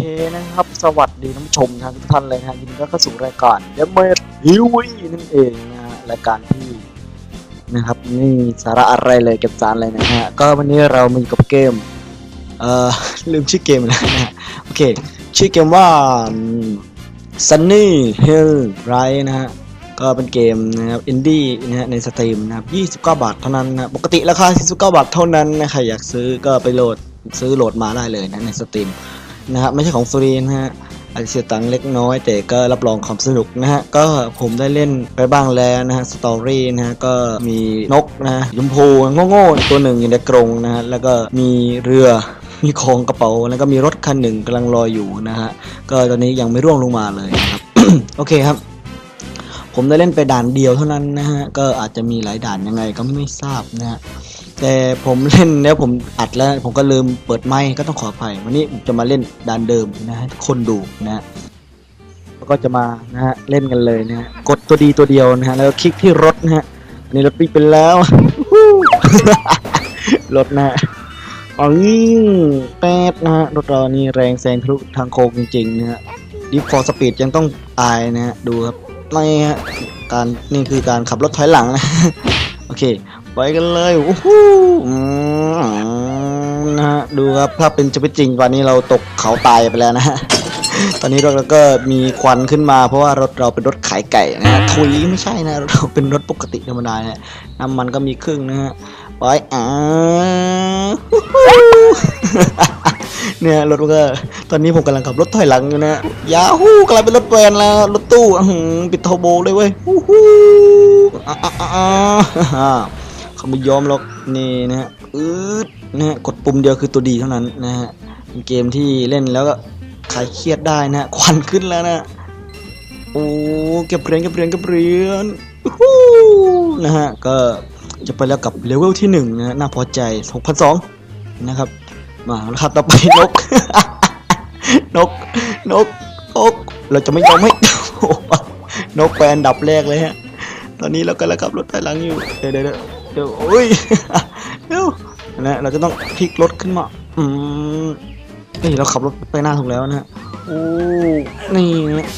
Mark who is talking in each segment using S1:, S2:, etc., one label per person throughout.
S1: คนะครับ สวัสดีท่านผู้ชมทางทุกท่านเลยนะฮะยินดีต้อนรับเข้าสู่รายการเดมเมอร์ฮิวีนั่นเองนะฮะรายการที่นะครับไม่สาระอะไรเลยเก็บสารเลยนะฮะก็วันนี้เรามาอยู่กับเกมเอ่อลืมชื่อเกมแล้วนะฮะโอเค ชื่อเกมว่า Sunny Hill Rise นะฮะก็เป็นเกมนะครับอินดี้นะฮะในสตรีมนะครับ29 บาทเท่านั้นนะปกติราคา49บาทเท่านั้นนะใครอยากซื้อก็ไปโหลดซื้อโหลดมาได้เลยนะในสตรีม นะฮะไม่ใช่ของฟรีนะฮะอาจจะเสียตังค์เล็กน้อย แต่ก็รับรองความสนุกนะฮะ ก็ผมได้เล่นไปบ้างแล้วนะฮะสตอรี่นะฮะ ก็มีนกนะฮะยมพูโง่ๆตัวหนึ่งอยู่ในกรงนะฮะ แล้วก็มีเรือมีของกระเป๋า แล้วก็มีรถคันหนึ่งกำลังลอยอยู่นะฮะ ก็ตอนนี้ยังไม่ร่วงลงมาเลยนะครับ โอเคครับ ผมได้เล่นไปด่านเดียวเท่านั้นนะฮะ ก็อาจจะมีหลายด่านยังไงก็ไม่ทราบนะฮะ แต่ผมเล่นแล้วผมอัดแล้วผมก็ลืมเปิดไมค์ก็ต้องขออภัย วันนี้ผมจะมาเล่นดานเดิมนะฮะคนดูนะฮะแล้วก็จะมานะฮะเล่นกันเลยนะฮะกดตัวดีตัวเดียวนะฮะแล้วคลิกที่รถนะฮะอันนี้รถปิกไปแล้ว รถนะฮะอ๋อแป๊ดนะฮะรถเรานี่แรงแซงทะลุทางโค้งจริงๆนะฮะดิฟฟอร์สปีดยังต้องอายนะฮะดูครับนี่ฮะการนี่คือการขับรถถอยหลังนะโอเค ไปกันเลยโอ้โหนะฮะดูครับถ้าเป็นชีวิตจริงวันนี้เราตกเขาตายไปแล้วนะฮะตอนนี้รถเราก็มีควันขึ้นมาเพราะว่ารถเราเป็นรถขายไก่นะฮะถุยไม่ใช่นะเราเป็นรถปกติธรรมดาเนะน้ำมันก็มีครึ่งนะฮะไปอ่าเนี่ยรถมันก็ตอนนี้ผมกำลังขับรถถอยหลังอยู่นะยาฮูกลายเป็นรถแวนแล้วรถตู้อื้อหือปิดเทอร์โบเลยเว้ยฮู้ฮู้อ่าอ่าอ่าอ่า เขาไม่ยอมหรอกนี่นะฮะอืดนะฮะกดปุ่มเดียวคือตัวดีเท่านั้นนะฮะเป็นเกมที่เล่นแล้วก็คลายเครียดได้นะฮะควันขึ้นแล้วนะโอ้เก็บเหรียญเก็บเหรียญเก็บเหรียญนะฮะก็จะไปแล้วกับเลเวลที่หนึ่งนะน่าพอใจ6,200นะครับ มาแล้วครับต่อไปนก นก นกนกเราจะไม่ยอมให้นกแปนดับแรกเลยฮะ ตอนนี้เรากำลังขับรถไปหลังอยู่ เดี๋ยวเดี๋ยว เดี๋ยวโอ้ยเดี๋ยวนะเราจะต้องพลิกรถขึ้นมา อืมนี่เราขับรถไปหน้าถูกแล้วนะฮะโอ้นี่นะ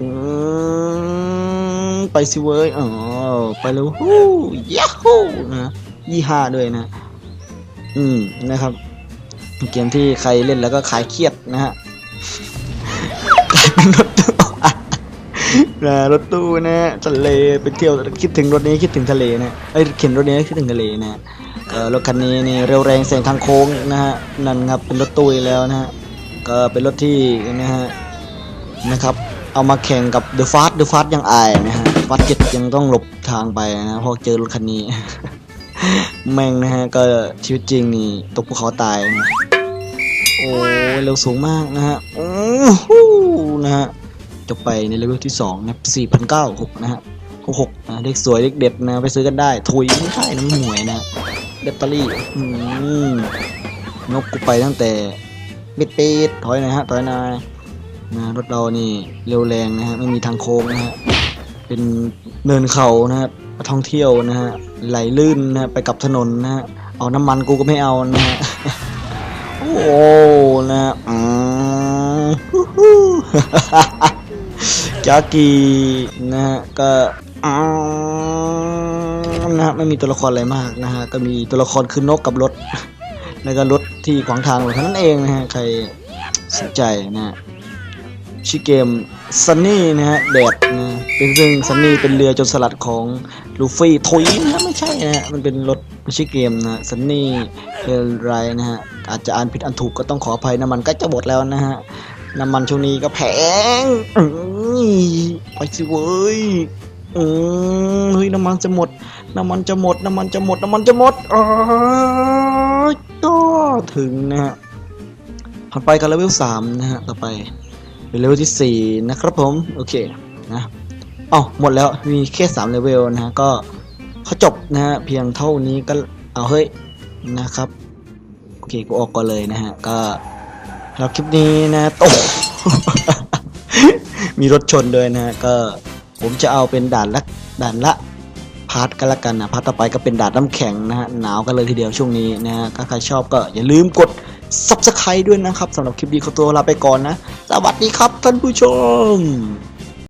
S1: อืมไปสิเว้ยอ๋อไปแล้วฮู้ยาฮู้นะยี่ห้าด้วยนะ อืมนะครับเกมที่ใครเล่นแล้วก็ขายเครียดนะฮะกลายเป็นรถ นะรถตู้นะฮะทะเลไปเที่ยวคิดถึงรถนี้คิดถึงทะเลนะไอ้เข็นรถนี้คิดถึงทะเลนะก็รถคันนี้นี่เร็วแรงแซงทางโค้งนะฮะนั่นครับเป็นรถตู้แล้วนะฮะก็เป็นรถที่นะฮะนะครับ เอามาแข่งกับ The Fast The Fast ยังอายนะฮะ Fast 7ยังต้องหลบทางไปนะพราะเจอรถคันนี้ แม่งนะฮะก็ชีวิตจริงนี่ตกภูเขาตายนะโอ้เร็วสูงมากนะฮะโอ้โหนะฮะ บไปในเลเวลที่2นะ4,096นะฮะ66นะเด็กสวยเด็กเด็ดนะ ไปซื้อกันได้ ถุยไม่ใช่น้ำหวยนะแบตเตอรี่นกกูไปตั้งแต่ปิดปิดถอยหน่อยฮะถอยหน่อยนะรถเรานี่เร็วแรงนะฮะไม่มีทางโค้งนะฮะเป็นเนินเขานะครับท่องเที่ยวนะฮะไหลลื่นนะฮะไปกับถนนนะฮะเอาน้ำมันกูก็ไม่เอานะฮะโอ้นะอืมฮู้ฮู้ จากีนะฮะก็อืมนะฮะไม่มีตัวละครอะไรมากนะฮะก็มีตัวละครคือนกกับรถ แล้วก็รถที่ขวางทางเท่านั้นเองนะฮะใครสนใจนะฮะชื่อเกมซันนี่นะฮะแดดนะเป็นซึ่งซันนี่เป็นเรือจนสลัดของลูฟี่ทุยนะไม่ใช่นะฮะมันเป็นรถไม่ใช่เกมนะซันนี่เฮลไรนะฮะอาจจะอ่านผิดอ่านถูกก็ต้องขออภัยน้ำมันใก็จะหมดแล้วนะฮะ น้ำมันช่วงนี้ก็แพงไปสิเว้ยอืมเฮ้ยน้ำมันจะหมด น้ำมันจะหมด น้ำมันจะหมด น้ำมันจะหมดอ้ายก็ถึงนะฮะผ่านไปกันเลเวลสามนะฮะ ต่อไปเป็นเลเวลที่สี่นะครับผม โอเคนะอ๋อหมดแล้ว มีแค่สามเลเวลนะฮะ ก็เขาจบนะฮะ เพียงเท่านี้ก็ เอาเฮ้ยนะครับ โอเค กูออกก่อนเลยนะฮะ ก็ สำหรับคลิปนี้นะตกมีรถชนด้วยนะ ก็ผมจะเอาเป็นด่านละด่านละพาร์ทกันละกันนะพาร์ทต่อไปก็เป็นด่านน้ำแข็งนะฮะหนาวกันเลยทีเดียวช่วงนี้นะฮะถ้าใครชอบก็อย่าลืมกด subscribe ด้วยนะครับสำหรับคลิปนี้ขอตัวลาไปก่อนนะ สวัสดีครับท่านผู้ชม